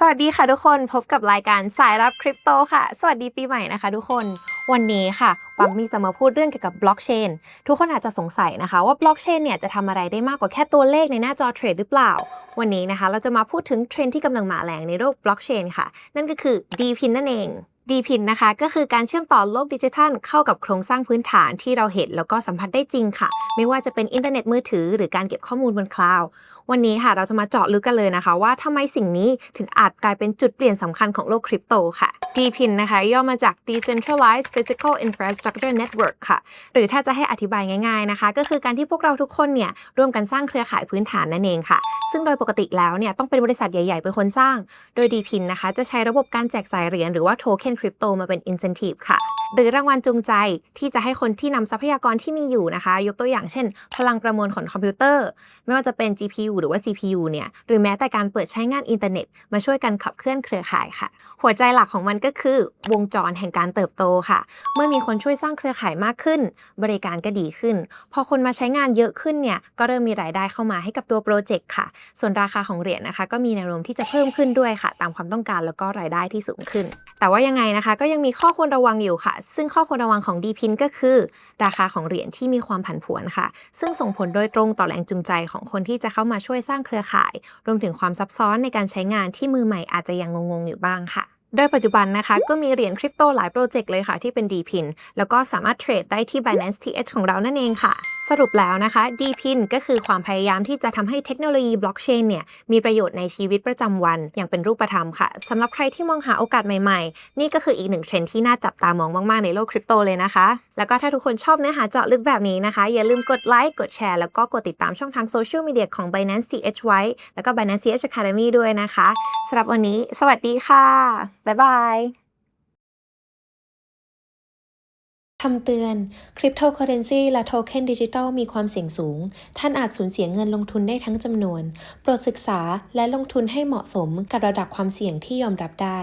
สวัสดีค่ะทุกคนพบกับรายการสายรับคริปโตค่ะ สวัสดีปีใหม่นะคะทุกคนวันนี้ค่ะปัมมี่จะมาพูดเรื่องเกี่ยวกับบล็อกเชนทุกคนอาจจะสงสัยนะคะว่าบล็อกเชนเนี่ยจะทำอะไรได้มากกว่าแค่ตัวเลขในหน้าจอเทรดหรือเปล่า วันนี้นะคะ เราจะมาพูดถึงเทรนด์ที่กำลังมาแรงในโลกบล็อกเชนค่ะ นั่นก็คือ DPIN นั่นเอง DPIN นะคะก็คือการเชื่อมต่อโลกดิจิทัลเข้ากับโครงสร้างพื้นฐานที่เราเห็นแล้วก็สัมผัสได้จริงค่ะ ไม่ว่าจะเป็นอินเทอร์เน็ตมือถือ หรือการเก็บข้อมูลบนคลาวด์วันนี้ค่ะ เราจะมาเจาะลึกกันเลยนะคะ ว่าทำไมสิ่งนี้ถึงอาจกลายเป็นจุดเปลี่ยนสำคัญของโลกคริปโตค่ะ DPIN นะคะย่อมาจาก Decentralized Physical Infrastructure Network ค่ะ หรือถ้าจะให้อธิบายง่าย ๆนะคะ ก็คือการที่พวกเราทุกคนเนี่ยร่วมกันสร้างเครือข่ายพื้นฐานนั่นเองค่ะ ซึ่งโดยปกติแล้วเนี่ยต้องเป็นบริษัทใหญ่ๆเป็นคนสร้าง โดย DPIN นะคะจะใช้ระบบการแจกจ่ายเหรียญหรือว่าโทเค็นคริปโตมาเป็น incentive ค่ะหรือรางวัลจูงใจที่จะให้คนที่นำทรัพยากรที่มีอยู่นะคะ ยกตัวอย่างเช่น พลังประมวลของคอมพิวเตอร์ ไม่ว่าจะเป็น GPU หรือว่า CPU เนี่ยหรือแม้แต่การเปิดใช้งานอินเทอร์เน็ต มาช่วยกันขับเคลื่อนเครือข่ายค่ะ หัวใจหลักของมันก็คือ วงจรแห่งการเติบโตค่ะ เมื่อมีคนช่วยสร้างเครือข่ายมากขึ้น บริการก็ดีขึ้น พอคนมาใช้งานเยอะขึ้นเนี่ยก็เริ่มมีรายได้เข้ามาให้กับตัวโปรเจกต์ค่ะ ส่วนราคาของเหรียญนะคะ ก็มีแนวโน้มที่จะเพิ่มขึ้นด้วยค่ะ ตามความต้องการแล้วก็รายได้ที่สูงขึ้น แต่ว่ายังไงนะคะ ก็ยังมีข้อควรระวังอยู่ค่ะซึ่งข้อควรระวังของดีพินก็คือ ราคาของเหรียญที่มีความผันผวนค่ะ ซึ่งส่งผลโดยตรงต่อแรงจูงใจของคนที่จะเข้ามาช่วยสร้างเครือข่าย รวมถึงความซับซ้อนในการใช้งานที่มือใหม่อาจจะยังงงๆอยู่บ้างค่ะโดยปัจจุบันนะคะ ก็มีเหรียญคริปโตหลายโปรเจกต์เลยค่ะที่เป็น DPIN แล้วก็สามารถเทรดได้ที่ Binance TH ของเรานั่นเองค่ะ สรุปแล้วนะคะ DPIN ก็คือความพยายามที่จะทำให้เทคโนโลยีบล็อกเชนเนี่ยมีประโยชน์ในชีวิตประจำวัน อย่างเป็นรูปธรรมค่ะสำหรับใครที่มองหาโอกาสใหม่ๆ นี่ก็คืออีกหนึ่งเทรนที่น่าจับตามองมากๆ ในโลกคริปโตเลยนะคะ แล้วก็ถ้าทุกคนชอบเนื้อหาเจาะลึกแบบนี้นะคะ อย่าลืมกดไลค์กดแชร์แล้วก็กดติดตามช่องทางโซเชียลมีเดียของ Binance TH ไว้แล้วก็ Binance TH Academy ด้วยนะคะสำหรับวันนี้ สวัสดีค่ะบ๊ายบาย คำเตือน คริปโตเคอเรนซีและโทเค็นดิจิทัลมีความเสี่ยงสูง ท่านอาจสูญเสียเงินลงทุนได้ทั้งจำนวน โปรดศึกษาและลงทุนให้เหมาะสมกับระดับความเสี่ยงที่ยอมรับได้